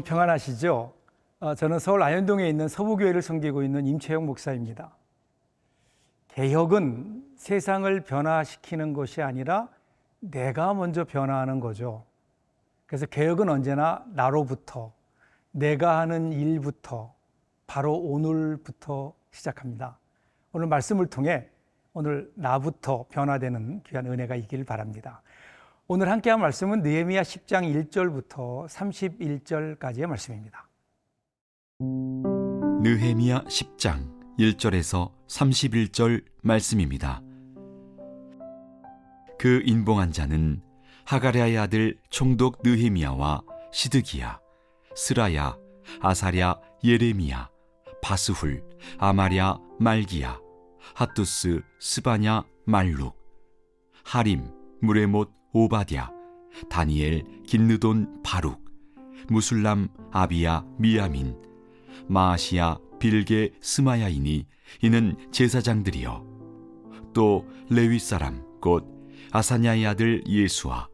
여러분 평안하시죠? 어, 저는 서울 아현동에 있는 서부교회를 섬기고 있는 임채영 목사입니다. 개혁은 세상을 변화시키는 것이 아니라 내가 먼저 변화하는 거죠. 그래서 개혁은 언제나 나로부터, 내가 하는 일부터, 바로 오늘부터 시작합니다. 오늘 말씀을 통해 오늘 나부터 변화되는 귀한 은혜가 있기를 바랍니다. 오늘 함께 한 말씀은 느헤미야 10장 1절부터 31절까지의 말씀입니다. 느헤미야 10장 1절에서 31절 말씀입니다. 그 인봉한 자는 하가랴의 아들 총독 느헤미야와 시드기야, 스라야, 아사랴, 예레미야, 바스훌, 아마랴, 말기야, 핫두스, 스바냐, 말룩, 하림, 무레못, 오바댜, 다니엘, 긴느돈, 바룩, 무술람, 아비야, 미야민, 마아시야, 빌게, 스마야이니 이는 제사장들이요. 또 레위 사람 곧 아사냐의 아들 예수와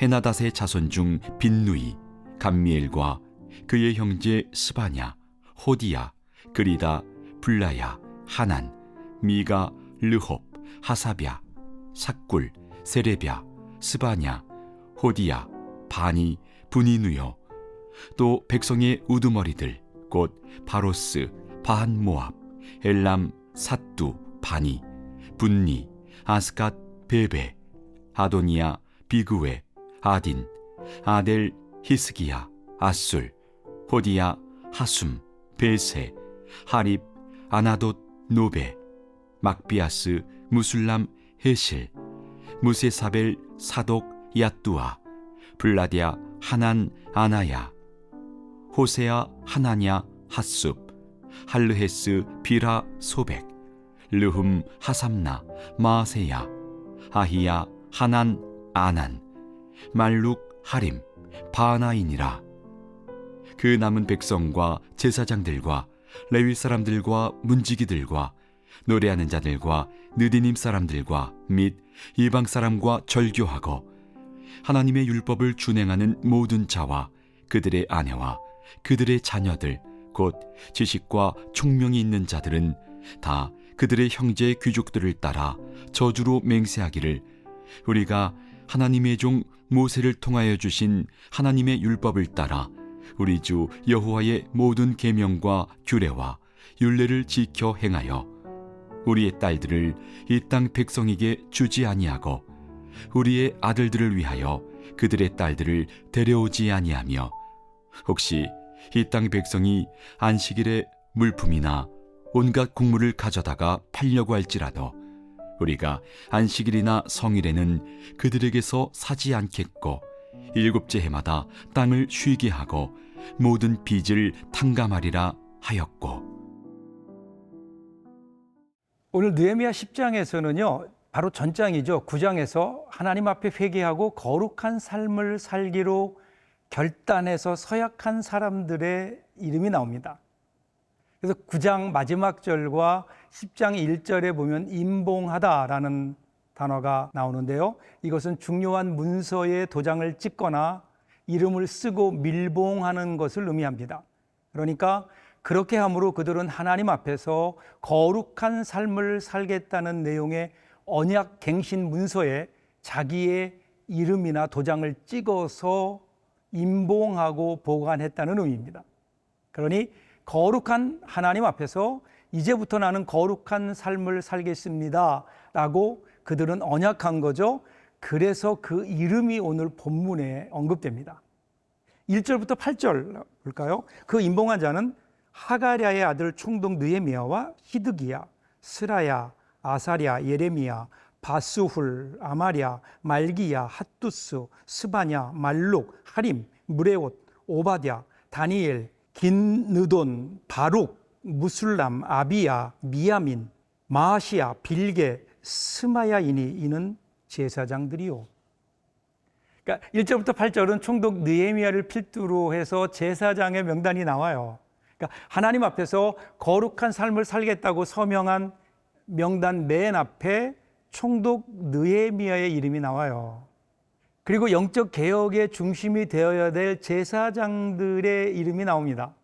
헤나닷의 자손 중 빈누이, 감미엘과 그의 형제 스바냐, 호디야, 그리다, 블라야, 하난, 미가, 르홉, 하사랴, 삭굴, 세레랴, 스바냐, 호디야, 바니, 분이누여, 또 백성의 우두머리들, 곧 바로스, 바한 모압, 엘람, 사뚜, 바니, 분니, 아스갓, 베베, 아도니아, 비그웨, 아딘, 아델, 히스기야, 아술, 호디야, 하숨, 베세, 하립, 아나돗, 노베, 막비아스, 무술람, 헤실, 무세사벨, 사독, 야뚜아, 블라디아, 하난, 아나야, 호세아, 하나냐, 핫숲, 할르헤스, 비라, 소백, 르흠, 하삼나, 마세야, 아히야, 하난, 아난, 말룩, 하림, 바나이니라. 그 남은 백성과 제사장들과 레위 사람들과 문지기들과 노래하는 자들과 느디님 사람들과 및 이방 사람과 절교하고 하나님의 율법을 준행하는 모든 자와 그들의 아내와 그들의 자녀들 곧 지식과 총명이 있는 자들은 다 그들의 형제의 귀족들을 따라 저주로 맹세하기를 우리가 하나님의 종 모세를 통하여 주신 하나님의 율법을 따라 우리 주 여호와의 모든 계명과 규례와 율례를 지켜 행하여 우리의 딸들을 이 땅 백성에게 주지 아니하고 우리의 아들들을 위하여 그들의 딸들을 데려오지 아니하며 혹시 이 땅 백성이 안식일에 물품이나 온갖 국물을 가져다가 팔려고 할지라도 우리가 안식일이나 성일에는 그들에게서 사지 않겠고 일곱째 해마다 땅을 쉬게 하고 모든 빚을 탕감하리라 하였고 오늘 느헤미야 10장에서는요. 바로 전장이죠. 9장에서 하나님 앞에 회개하고 거룩한 삶을 살기로 결단해서 서약한 사람들의 이름이 나옵니다. 그래서 9장 마지막 절과 10장 1절에 보면 임봉하다라는 단어가 나오는데요. 이것은 중요한 문서에 도장을 찍거나 이름을 쓰고 밀봉하는 것을 의미합니다. 그러니까 그렇게 함으로 그들은 하나님 앞에서 거룩한 삶을 살겠다는 내용의 언약 갱신 문서에 자기의 이름이나 도장을 찍어서 임봉하고 보관했다는 의미입니다. 그러니 거룩한 하나님 앞에서 이제부터 나는 거룩한 삶을 살겠습니다. 라고 그들은 언약한 거죠. 그래서 그 이름이 오늘 본문에 언급됩니다. 1절부터 8절 볼까요? 그 임봉한 자는 하가랴의 아들 총독 느헤미야와 히드기야, 스라야, 아사랴, 예레미야, 바스훌, 아마랴, 말기야, 핫두스, 스바냐, 말룩, 하림, 무레옷, 오바댜, 다니엘, 긴느돈, 바룩, 무술람, 아비야, 미야민, 마시야, 빌게, 스마야이니 이는 제사장들이요. 그러니까 1절부터 8절은 총독 느헤미야를 필두로 해서 제사장의 명단이 나와요. 그러니까 하나님 앞에서 거룩한 삶을 살겠다고 서명한 명단 맨 앞에 총독 느헤미야의 이름이 나와요. 그리고 영적 개혁의 중심이 되어야 될 제사장들의 이름이 나옵니다.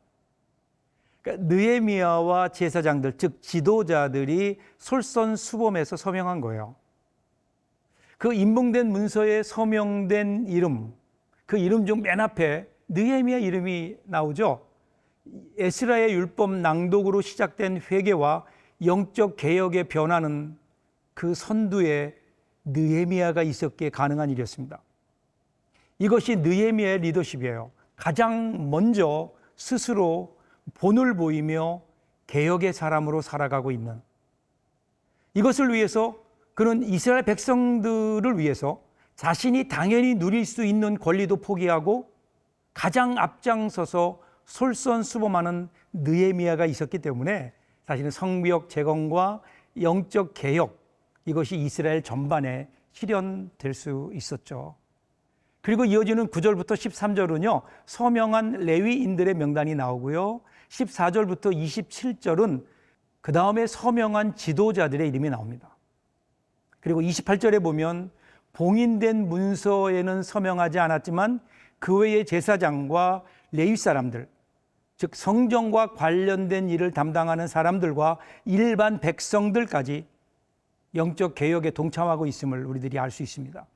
그러니까 느헤미야와 제사장들 즉 지도자들이 솔선수범해서 서명한 거예요. 그 인봉된 문서에 서명된 이름, 그 이름 중 맨 앞에 느헤미야 이름이 나오죠. 에스라의 율법 낭독으로 시작된 회개와 영적 개혁의 변화는 그 선두에 느헤미야가 있었기에 가능한 일이었습니다. 이것이 느헤미야의 리더십이에요. 가장 먼저 스스로 본을 보이며 개혁의 사람으로 살아가고 있는 이것을 위해서 그는 이스라엘 백성들을 위해서 자신이 당연히 누릴 수 있는 권리도 포기하고 가장 앞장서서 솔선수범하는 느헤미야가 있었기 때문에 사실은 성벽 재건과 영적 개혁 이것이 이스라엘 전반에 실현될 수 있었죠. 그리고 이어지는 9절부터 13절은요, 서명한 레위인들의 명단이 나오고요. 14절부터 27절은 그 다음에 서명한 지도자들의 이름이 나옵니다. 그리고 28절에 보면 봉인된 문서에는 서명하지 않았지만 그 외의 제사장과 레위 사람들, 즉 성정과 관련된 일을 담당하는 사람들과 일반 백성들까지 영적 개혁에 동참하고 있음을 우리들이 알 수 있습니다.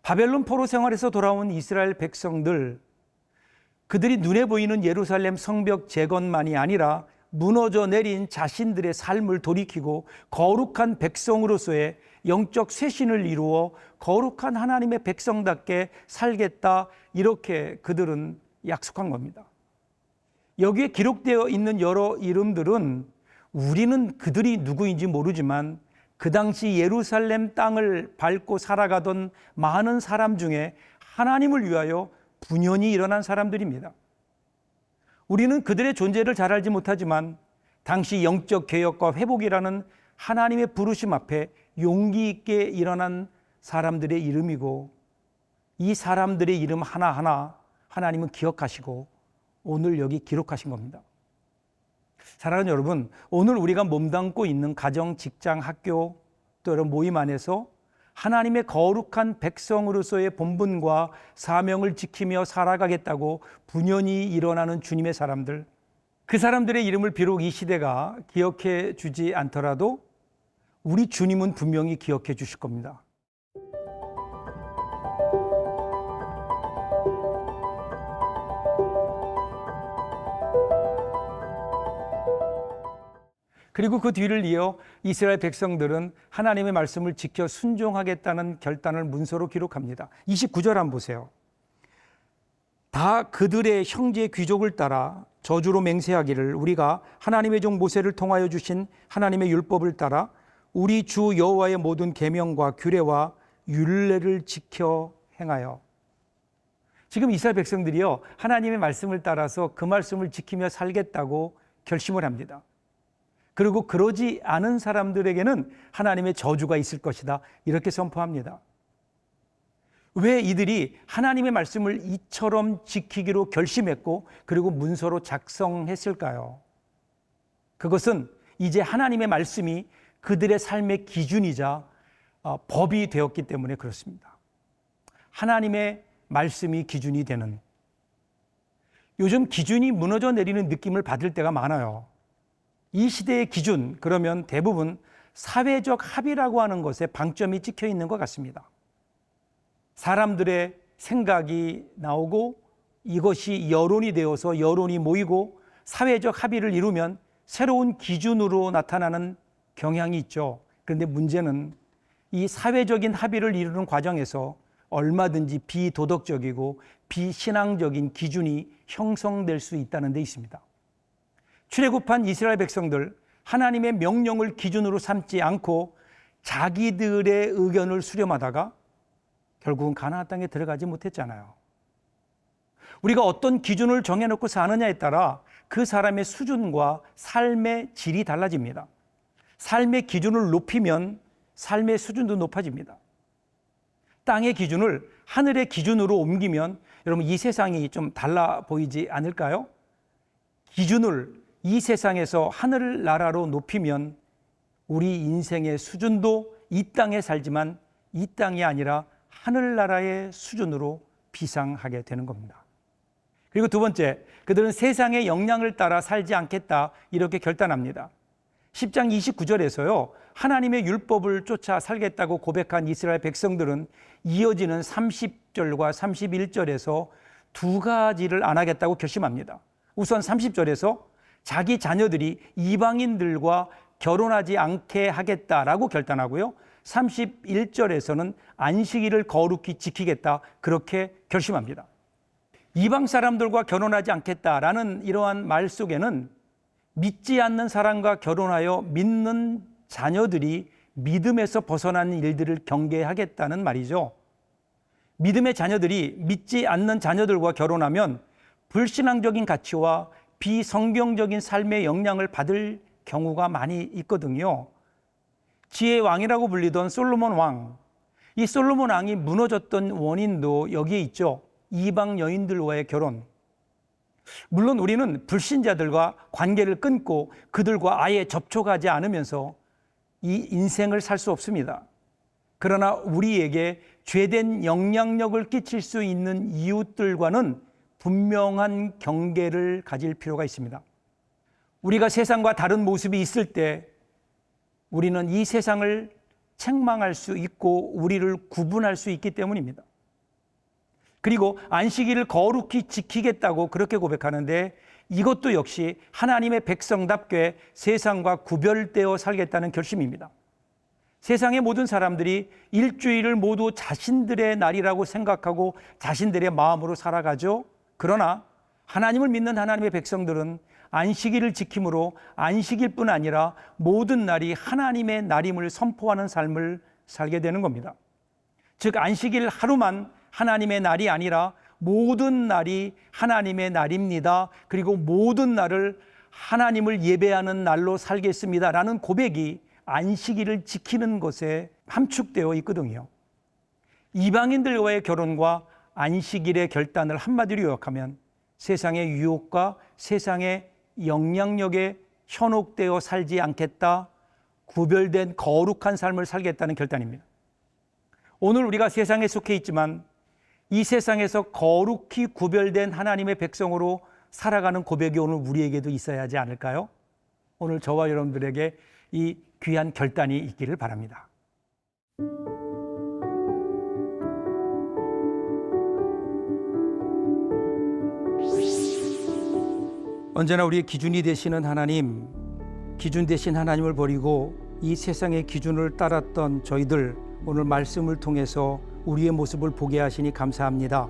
바벨론 포로 생활에서 돌아온 이스라엘 백성들, 그들이 눈에 보이는 예루살렘 성벽 재건만이 아니라 무너져 내린 자신들의 삶을 돌이키고 거룩한 백성으로서의 영적 쇄신을 이루어 거룩한 하나님의 백성답게 살겠다 이렇게 그들은 약속한 겁니다. 여기에 기록되어 있는 여러 이름들은 우리는 그들이 누구인지 모르지만 그 당시 예루살렘 땅을 밟고 살아가던 많은 사람 중에 하나님을 위하여 분연히 일어난 사람들입니다. 우리는 그들의 존재를 잘 알지 못하지만 당시 영적 개혁과 회복이라는 하나님의 부르심 앞에 용기 있게 일어난 사람들의 이름이고 이 사람들의 이름 하나하나 하나님은 기억하시고 오늘 여기 기록하신 겁니다. 사랑하는 여러분, 오늘 우리가 몸담고 있는 가정, 직장, 학교 또 여러 모임 안에서 하나님의 거룩한 백성으로서의 본분과 사명을 지키며 살아가겠다고 분연히 일어나는 주님의 사람들, 그 사람들의 이름을 비록 이 시대가 기억해 주지 않더라도 우리 주님은 분명히 기억해 주실 겁니다. 그리고 그 뒤를 이어 이스라엘 백성들은 하나님의 말씀을 지켜 순종하겠다는 결단을 문서로 기록합니다. 29절 한번 보세요. 다 그들의 형제 귀족을 따라 저주로 맹세하기를 우리가 하나님의 종 모세를 통하여 주신 하나님의 율법을 따라 우리 주 여호와의 모든 계명과 규례와 율례를 지켜 행하여 지금 이스라엘 백성들이요 하나님의 말씀을 따라서 그 말씀을 지키며 살겠다고 결심을 합니다. 그리고 그러지 않은 사람들에게는 하나님의 저주가 있을 것이다. 이렇게 선포합니다. 왜 이들이 하나님의 말씀을 이처럼 지키기로 결심했고 그리고 문서로 작성했을까요? 그것은 이제 하나님의 말씀이 그들의 삶의 기준이자 어, 법이 되었기 때문에 그렇습니다. 하나님의 말씀이 기준이 되는 요즘 기준이 무너져 내리는 느낌을 받을 때가 많아요. 이 시대의 기준, 그러면 대부분 사회적 합의라고 하는 것에 방점이 찍혀 있는 것 같습니다. 사람들의 생각이 나오고 이것이 여론이 되어서 여론이 모이고 사회적 합의를 이루면 새로운 기준으로 나타나는 경향이 있죠. 그런데 문제는 이 사회적인 합의를 이루는 과정에서 얼마든지 비도덕적이고 비신앙적인 기준이 형성될 수 있다는 데 있습니다. 출애굽한 이스라엘 백성들 하나님의 명령을 기준으로 삼지 않고 자기들의 의견을 수렴하다가 결국은 가나안 땅에 들어가지 못했잖아요. 우리가 어떤 기준을 정해놓고 사느냐에 따라 그 사람의 수준과 삶의 질이 달라집니다. 삶의 기준을 높이면 삶의 수준도 높아집니다. 땅의 기준을 하늘의 기준으로 옮기면 여러분 이 세상이 좀 달라 보이지 않을까요? 기준을 이 세상에서 하늘 나라로 높이면 우리 인생의 수준도 이 땅에 살지만 이 땅이 아니라 하늘 나라의 수준으로 비상하게 되는 겁니다. 그리고 두 번째, 그들은 세상의 영향을 따라 살지 않겠다 이렇게 결단합니다. 10장 29절에서요. 하나님의 율법을 쫓아 살겠다고 고백한 이스라엘 백성들은 이어지는 30절과 31절에서 두 가지를 안 하겠다고 결심합니다. 우선 30절에서 자기 자녀들이 이방인들과 결혼하지 않게 하겠다라고 결단하고요. 31절에서는 안식일을 거룩히 지키겠다 그렇게 결심합니다. 이방 사람들과 결혼하지 않겠다라는 이러한 말 속에는 믿지 않는 사람과 결혼하여 믿는 자녀들이 믿음에서 벗어난 일들을 경계하겠다는 말이죠. 믿음의 자녀들이 믿지 않는 자녀들과 결혼하면 불신앙적인 가치와 비성경적인 삶의 영향을 받을 경우가 많이 있거든요. 지혜의 왕이라고 불리던 솔로몬 왕. 이 솔로몬 왕이 무너졌던 원인도 여기에 있죠. 이방 여인들과의 결혼. 물론 우리는 불신자들과 관계를 끊고 그들과 아예 접촉하지 않으면서 이 인생을 살 수 없습니다. 그러나 우리에게 죄된 영향력을 끼칠 수 있는 이웃들과는 분명한 경계를 가질 필요가 있습니다. 우리가 세상과 다른 모습이 있을 때 우리는 이 세상을 책망할 수 있고 우리를 구분할 수 있기 때문입니다. 그리고 안식일을 거룩히 지키겠다고 그렇게 고백하는데 이것도 역시 하나님의 백성답게 세상과 구별되어 살겠다는 결심입니다. 세상의 모든 사람들이 일주일을 모두 자신들의 날이라고 생각하고 자신들의 마음으로 살아가죠. 그러나 하나님을 믿는 하나님의 백성들은 안식일을 지킴으로 안식일 뿐 아니라 모든 날이 하나님의 날임을 선포하는 삶을 살게 되는 겁니다. 즉 안식일 하루만 하나님의 날이 아니라 모든 날이 하나님의 날입니다. 그리고 모든 날을 하나님을 예배하는 날로 살겠습니다 라는 고백이 안식일을 지키는 것에 함축되어 있거든요. 이방인들과의 결혼과 안식일의 결단을 한마디로 요약하면 세상의 유혹과 세상의 영향력에 현혹되어 살지 않겠다. 구별된 거룩한 삶을 살겠다는 결단입니다. 오늘 우리가 세상에 속해 있지만 이 세상에서 거룩히 구별된 하나님의 백성으로 살아가는 고백이 오늘 우리에게도 있어야 하지 않을까요? 오늘 저와 여러분들에게 이 귀한 결단이 있기를 바랍니다. 언제나 우리의 기준이 되시는 하나님, 기준 되신 하나님을 버리고 이 세상의 기준을 따랐던 저희들 오늘 말씀을 통해서 우리의 모습을 보게 하시니 감사합니다.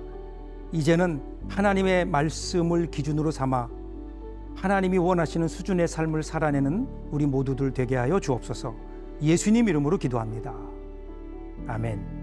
이제는 하나님의 말씀을 기준으로 삼아 하나님이 원하시는 수준의 삶을 살아내는 우리 모두들 되게 하여 주옵소서. 예수님 이름으로 기도합니다. 아멘.